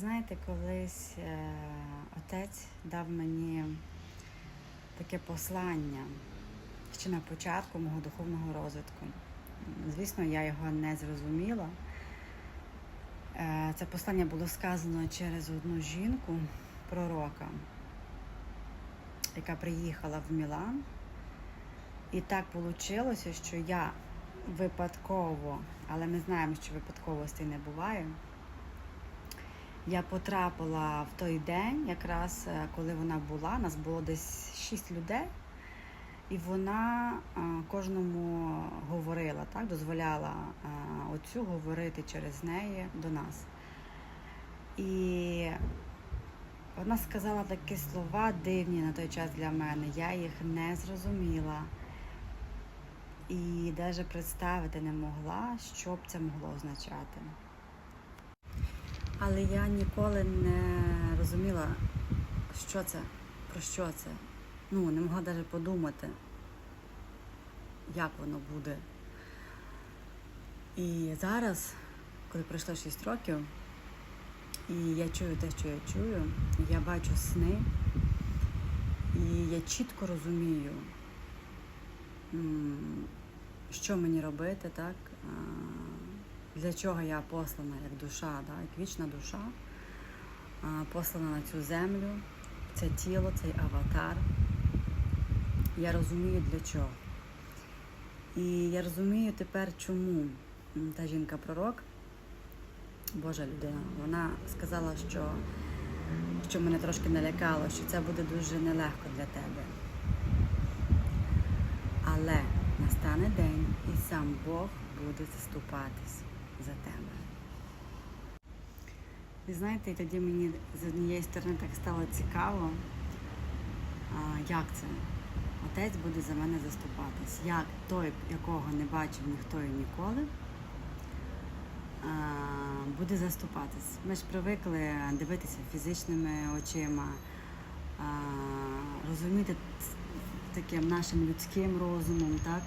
Знаєте, колись е, отець дав мені таке послання ще на початку мого духовного розвитку. Звісно, я його не зрозуміла. Е, Це послання було сказано через одну жінку, пророка, яка приїхала в Мілан. І так вийшло, що я випадково, але ми знаємо, що випадковостей не буває. Я потрапила в той день, якраз е, коли вона була, нас було десь шість людей, і вона е, кожному говорила, так, дозволяла е, отцю говорити через неї до нас. І вона сказала такі слова дивні на той час для мене. Я їх не зрозуміла. І навіть представити не могла, що б це могло означати. Але я ніколи не розуміла, що це, про що це. Ну, не могла навіть подумати, як воно буде. І зараз, коли пройшло 6 років, і я чую те, що я чую, я бачу сни, і я чітко розумію, що мені робити, так? Для чого я послана як душа, так? як вічна душа, послана на цю землю, це тіло, цей аватар. Я розумію для чого. І я розумію тепер, чому та жінка-пророк, Божа людина, вона сказала, що, що мене трошки налякало, що це буде дуже нелегко для тебе. Але настане день і сам Бог буде заступатись за тебе. І знаєте, тоді мені з однієї сторони так стало цікаво, як це? Отець буде за мене заступатись. Як той, якого не бачив ніхто і ніколи, буде заступатись. Ми ж привикли дивитися фізичними очима, розуміти таким нашим людським розумом, так?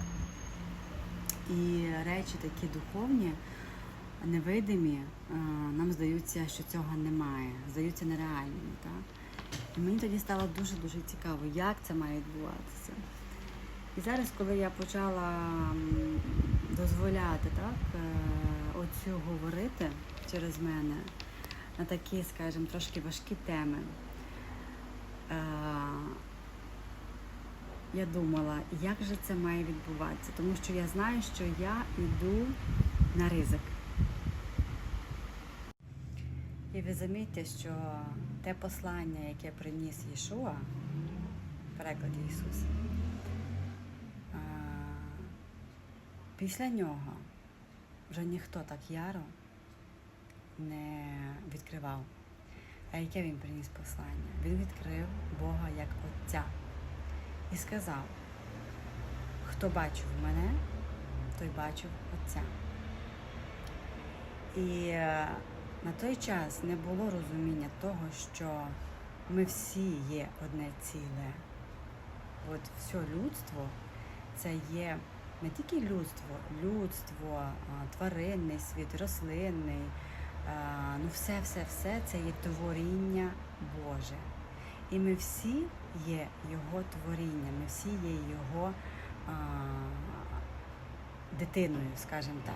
І речі такі духовні, невидимі, нам здаються, що цього немає, здаються нереальними. Так? І мені тоді стало дуже-дуже цікаво, як це має відбуватися. І зараз, коли я почала дозволяти так, е, оцю говорити через мене на такі, скажімо, трошки важкі теми, е, я думала, як же це має відбуватися, тому що я знаю, що я йду на ризик. І ви замітьте, що те послання, яке приніс Єшуа, перекладі Ісус, після нього вже ніхто так яро не відкривав. А яке він приніс послання? Він відкрив Бога як Отця і сказав: хто бачив мене, той бачив Отця. І на той час не було розуміння того, що ми всі є одне ціле. От все людство це є не тільки людство, людство, тваринний світ, рослинний. Ну, все, все, все це є творіння Боже. І ми всі є Його творіння, ми всі є Його а, дитиною, скажімо так.